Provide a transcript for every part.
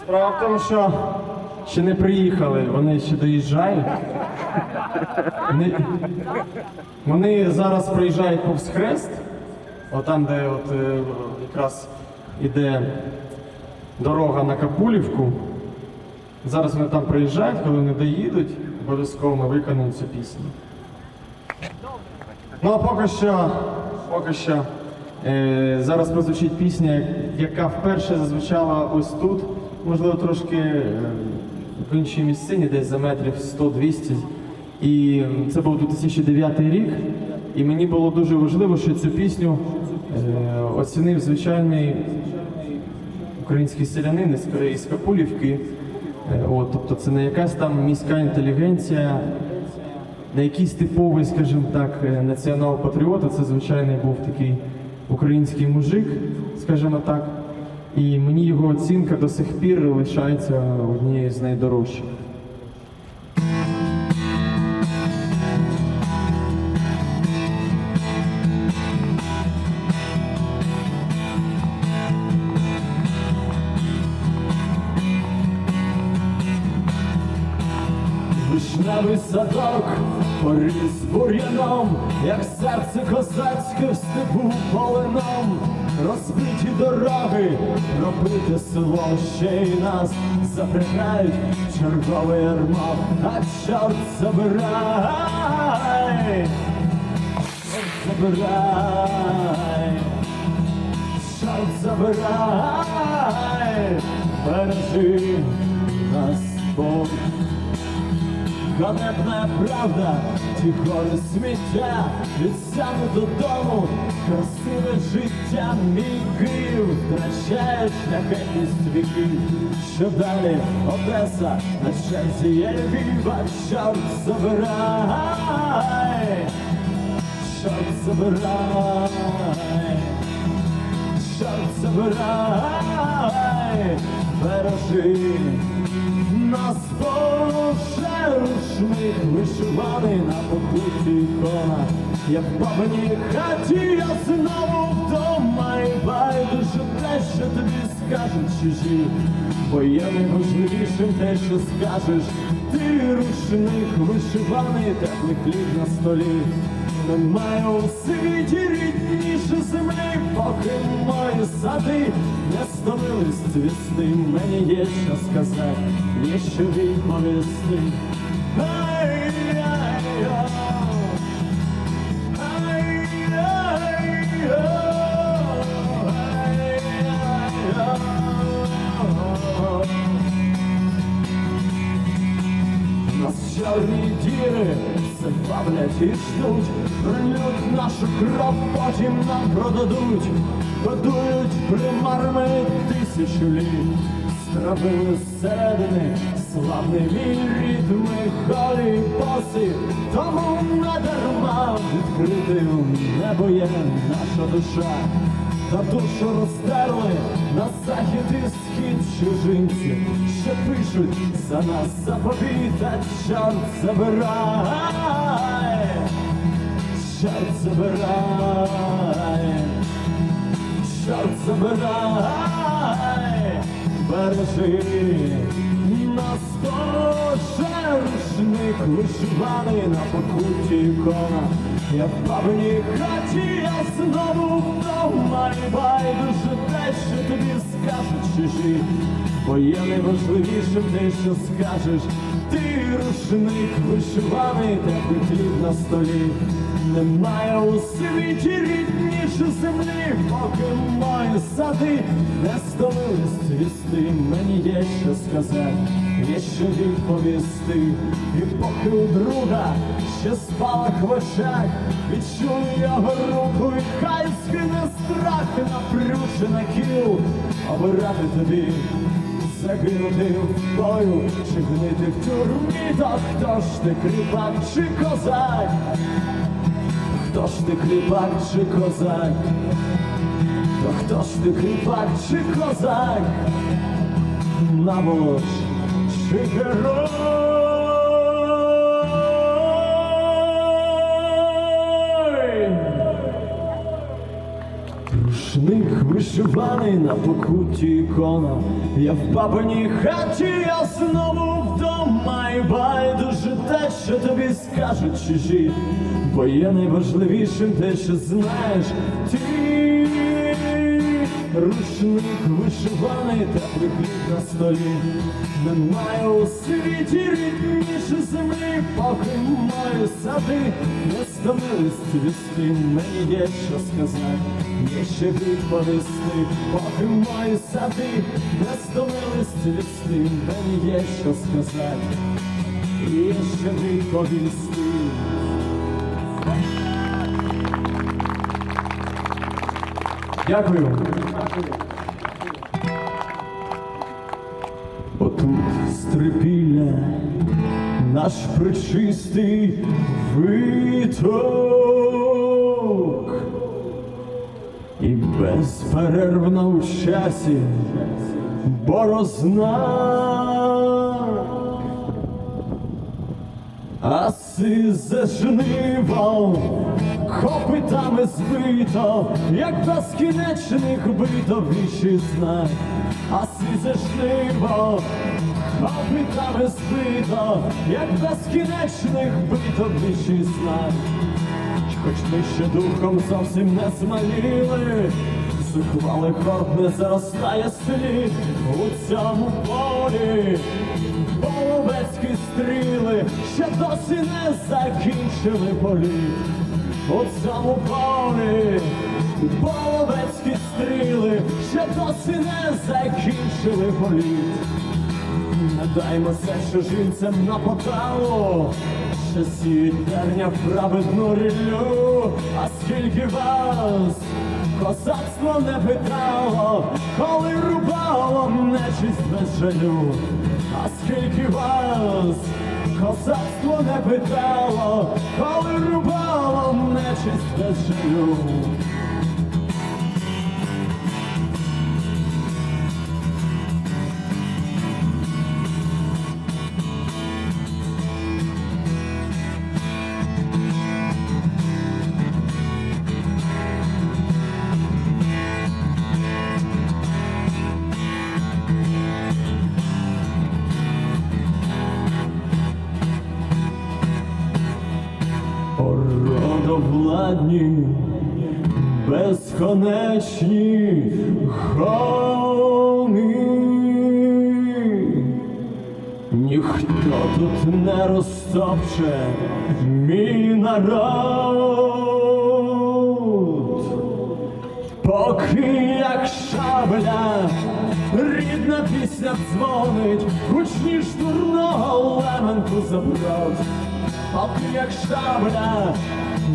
Справа в тому, що ще не приїхали, вони ще доїжджають. Вони, вони зараз приїжджають повз хрест, отам, де от, е, якраз іде дорога на Капулівку. Зараз вони там приїжджають, коли вони доїдуть, обов'язково ми виконаємо цю пісню. Ну а поки що, поки що е, зараз прозвучить пісня, яка вперше зазвучала ось тут, можливо, трошки е, в іншій місцині, десь за метрів 100-200. І це був 2009 рік. І мені було дуже важливо, що цю пісню е, оцінив звичайний український селянин із, Капулівки. Е, От, тобто це не якась там міська інтелігенція, не якийсь типовий, скажімо так, націонал-патріот, це звичайний був такий український мужик, скажімо так. І мені його оцінка до сих пір лишається однією з найдорожчих. Поріс бур'яном, як серце козацьке в степу полином, розбиті дороги, пробите село ще й нас запрягають чергове ярмо, а чорт забирай, чорт забирай, чорт забирай, бережи нас Бог. Ганебна правда, ті гори сміття, від сяну додому, красиве життя, мій Київ втрачає шляхетність віків. Що далі? Одеса, на черзі є Львів, а чорт забирай, чорт забирай, чорт забирай, бережи нас рушник вишиваний на покуті ікона. Я в бабиній хаті, я знову вдома і байдуже те, що тобі скажуть чужі, бо є найважливішим те, що скажеш. Ти рушник вишиваний, теплий хліб на столі. Немає у світі рідніше землі, поки мої сади не стомились цвісти. Мені є що сказати, є що відповісти. Нас чорні діри все бавлять і ждуть, Прильють нашу кров, потім нам продадуть, Годують примарами тисячу літ, Стравили зсередини славний мій рід, ми голі боси, тому не дарма відкритим небо є наша душа. Та душу розтерли на захід і схід чужинці, що пишуть за нас заповіт, а чорт забирай, чорт забирай, чорт забирай, бережи рушник вишиваний на покуті ікона. Я в бабиній хаті, я знову вдома і байдуже те, що тобі скажуть чужі, бо є найважливішим те, що скажеш. Ти рушник вишиваний, теплий хліб на столі. Немає у світі рідніше землі, поки мої сади не стомились цвісти. Мені є що сказати, є відповісти. І поки у друга ще спалах в очах, відчую його руку, і хай скине страх напрючена кіл, обирати тобі. Загинути в бою, чи гнити в тюрмі, то хто ж ти кріпак чи козак? Хто ж ти кріпак чи козак? То хто ж ти кріпак чи козак? Наволоч вишиваний на покуті ікона, Я в бабиній хаті, я знову вдома. І байдуже те, що тобі скажуть чужі, бо є найважливішим те, що знаєш ти. Рушник вишиваний, теплий хліб на столі. Немає у світі рідніше землі, поки маю сади, не стомились цвісти, мені є що сказати, є ще відповісти, поки маю сади, не стомились цвісти, мені є що сказати, є ще відповісти. Дякую. Отут стрипілля, наш причистий виток, і безперервно в часі борозна. А сизе жниво копитами збито, як безкінечних бито вічі знай, а сизе жниво копитами збито, як безкінечних бито вічі знай. Хоч ми ще духом зовсім не смаліли, Зухвалий хорд не заростає слід у цьому полі. Половецькі стріли ще досі не закінчили політ цьому полі. Половецькі стріли ще досі не закінчили політ. Не даймося чужинцям на поталу, що сіють терня праведну ріллю, а скільки вас козацтво не питало, коли рубало нечисть без жалю, а скільки вас козацтво не питало, коли нечисть без жалю. Безконечні гони. Ніхто тут не розтопче мій народ, поки як шабля, рідна пісня дзвонить, гучні штурного леменку заброд, поки як шабля,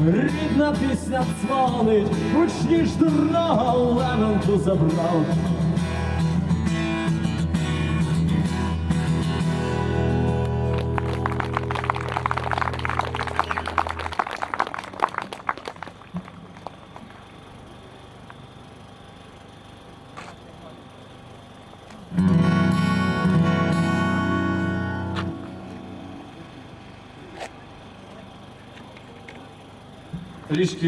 рідна пісня дзвонить, гучні штурного лементу заброд. Трішки